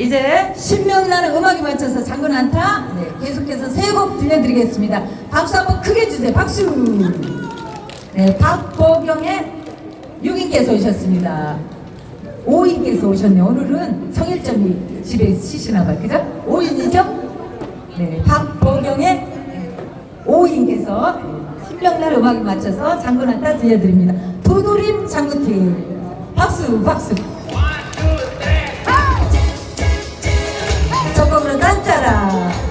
이제 신명나는 음악에 맞춰서 장군 안타 네, 계속해서 세 곡 들려드리겠습니다. 박수 한번 크게 주세요. 박수. 네, 박보경의 6인께서 오셨습니다. 5인께서 오셨네요. 오늘은 성일점이 집에 쉬시나 봐요. 그죠? 5인이죠? 네, 박보경의 5인께서 신명날 음악에 맞춰서 장군 안타 들려드립니다. 도노림 장군팀. 박수, 박수. Sara.